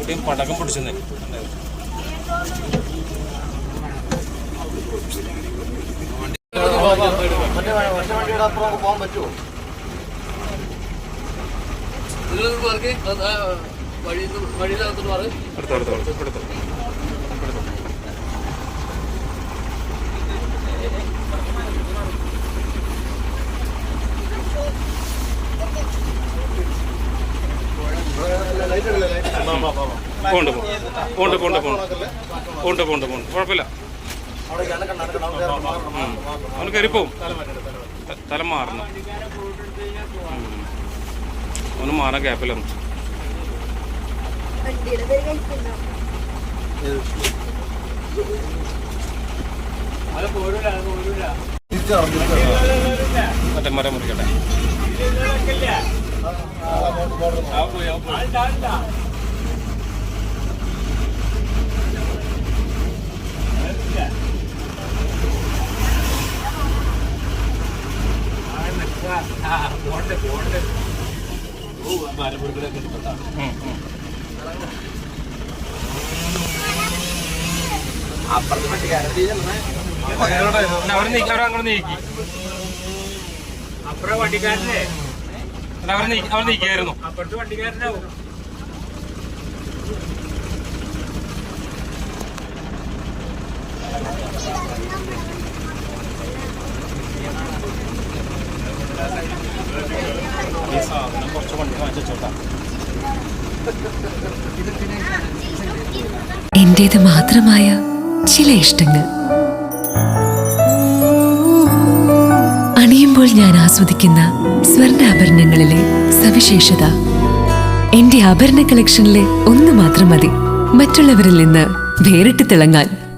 കുട്ടിയും പടക്കം പിടിച്ചെന്ന് മറ്റേ മറ്റേ വണ്ടിയുടെ അപ്പുറം പോണ്ട് പോണ്ട് പോണ്ട് പോണ്ട് പോണ്ട് പോണ്ട് പോണ്ട് കുഴപ്പമില്ല അവന് കയറിപ്പോവും തല മാറണം. അവന് മാറാൻ ഗ്യാപ്പില്ല മറ്റേ മരം മുറിക്കട്ടെ ഉം, ഉം. എന്നാ അവർ നീക്കി അവരങ്ങോട്ട് നീക്കി അപ്പുറം വണ്ടിക്കാരനെ അവർ നീക്കി അവർ നീക്കിയായിരുന്നു അപ്പുറത്ത് വണ്ടിക്കാരനാവും എന്റേത് മാത്രമായ ചില ഇഷ്ടങ്ങൾ. അണിയുമ്പോൾ ഞാൻ ആസ്വദിക്കുന്ന സ്വർണാഭരണങ്ങളിലെ സവിശേഷത. എന്റെ ആഭരണ കളക്ഷനിലെ ഒന്ന് മാത്രം മതി. മറ്റുള്ളവരിൽ നിന്ന് വേറിട്ട് തിളങ്ങാൻ.